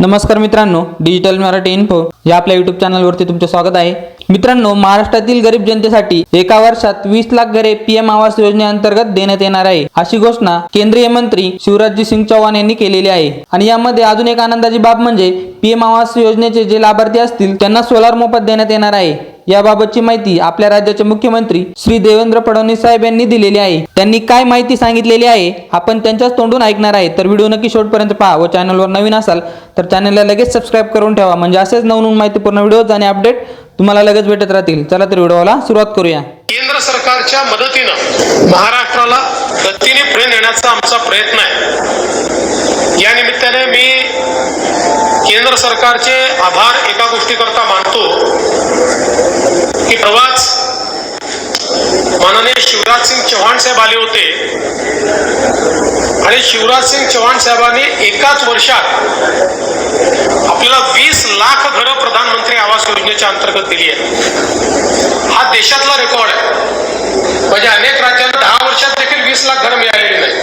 नमस्कार मित्रांनो digital Marathi info या आपल्या युट्यूब चॅनलवरती तुमचे स्वागत आहे. मित्रांनो महाराष्ट्रातील गरीब जनतेसाठी एका वर्षात वीस लाख घरे पीएम आवास योजनेअंतर्गत देण्यात येणार आहे अशी घोषणा केंद्रीय मंत्री शिवराजजी सिंग चौहान यांनी केलेली आहे. आणि यामध्ये अजून एक आनंदाची बाब म्हणजे पीएम आवास योजनेचे जे लाभार्थी असतील त्यांना सोलार मोफत देण्यात येणार आहे. याबाबतची माहिती आपल्या राज्याचे मुख्यमंत्री श्री देवेंद्र फडणवीस साहेब यांनी दिलेली आहे. त्यांनी काय माहिती सांगितलेली आहे आपण त्यांच्याच तोंडून ऐकणार आहे. तर व्हिडिओ नक्की शेवटपर्यंत पहा व चॅनलवर नवीन असाल तर चॅनलला लगेच सबस्क्राईब करून ठेवा. म्हणजे असेच नवनवीन माहितीपूर्ण व्हिडिओज आणि अपडेट तुम्हाला लगेच भेटत राहतील. चला तर व्हिडिओला सुरुवात करूया. केंद्र सरकारच्या मदतीनं महाराष्ट्राला गतीने पुढे नेण्याचा आमचा प्रयत्न आहे. या निमित्ताने मी केंद्र सरकारचे आभार एका गोष्टीकरता मानतो की प्रवास. माननीय शिवराज सिंग चव्हाण साहेब आले होते. आणि शिवराज सिंग चव्हाण साहेबांनी एकाच वर्षात आपल्याला वीस लाख घरं प्रधानमंत्री आवास योजनेच्या अंतर्गत दिली आहे हा देशातला रेकॉर्ड आहे. म्हणजे अनेक राज्यांना दहा वर्षात देखील वीस लाख घरं मिळाली नाही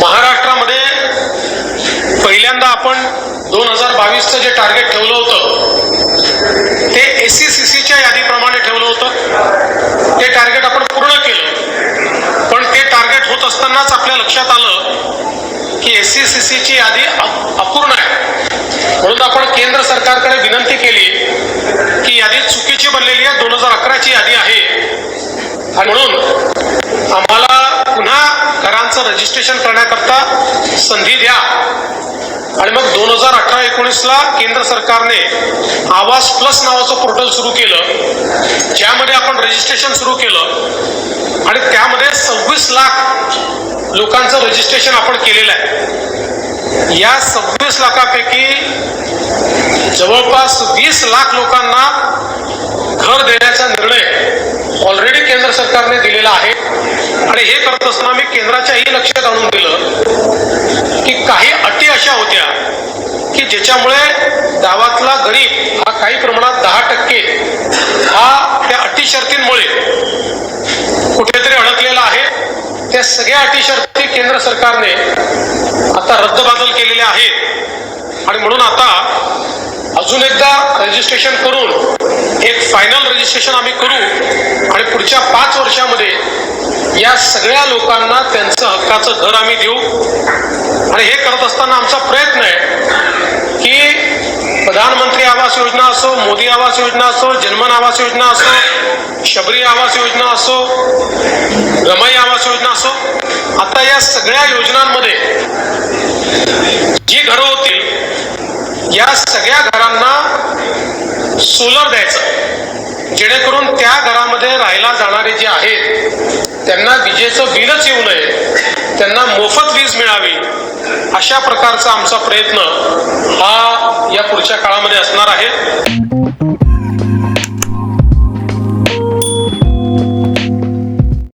महाराष्ट्रामध्ये पहिल्यांदा आपण दोन हजार जे टार्गेट ठेवलं होतं ते एस सी सी सीच्या यादीप्रमाणे ठेवलं होतं. ते टार्गेट आपण पूर्ण केलं. पण ते टार्गेट होत असतानाच आपल्या लक्षात आलं की एस सी सी सीची यादी अपूर्ण आहे. म्हणून आपण केंद्र सरकारकडे विनंती केली की यादी चुकीची बनलेली आहे दोन हजार अकराची यादी आहे. आणि म्हणून आम्हाला घरांचं रजिस्ट्रेशन करण्याकरता संधी द्या. आणि मग दोन हजार अठरा एकोणीसला केंद्र सरकारने आवास प्लस नावाचं पोर्टल सुरू केलं. ज्यामध्ये आपण रजिस्ट्रेशन सुरू केलं. आणि त्यामध्ये सव्वीस लाख लोकांचं रजिस्ट्रेशन आपण केलेलं आहे. या सव्वीस लाखापैकी जवळपास वीस लाख लोकांना घर देण्याचा निर्णय ऑलरेडी सरकारने दिलेलं आहे. आणि हे करत असताना मी केंद्राच्याही लक्षात आणून दिलं की काही अटी अशा होत्या की ज्याच्यामुळे गावातला गरीब हा काही प्रमाणात दहा टक्के हा त्या अटी शर्तींमुळे कुठेतरी अडकलेला आहे. त्या सगळ्या अटी शर्ती केंद्र सरकारने आता रद्दबादल केलेल्या आहेत. आणि म्हणून आता अजून एकदा रजिस्ट्रेशन करून एक फायनल रजिस्ट्रेशन आम्ही करू. आणि पुढच्या पाच वर्षामध्ये या सगळ्या लोकांना त्यांचं हक्काचं घर आम्ही देऊ. आणि हे करत असताना आमचा प्रयत्न आहे की प्रधानमंत्री आवास योजना असो मोदी आवास योजना असो जन्मन आवास योजना असो शबरी आवास योजना असो रमई आवास योजना असो आता या सगळ्या योजनांमध्ये जी घरं होतील या सगळ्या सोलर द्यायचं. जेणेकरून त्या घरामध्ये राहायला जाणारे जे आहेत त्यांना विजेचं बिलच येऊ नये त्यांना मोफत वीज मिळावी अशा प्रकारचा आमचा प्रयत्न हा या पुढच्या काळामध्ये असणार आहे.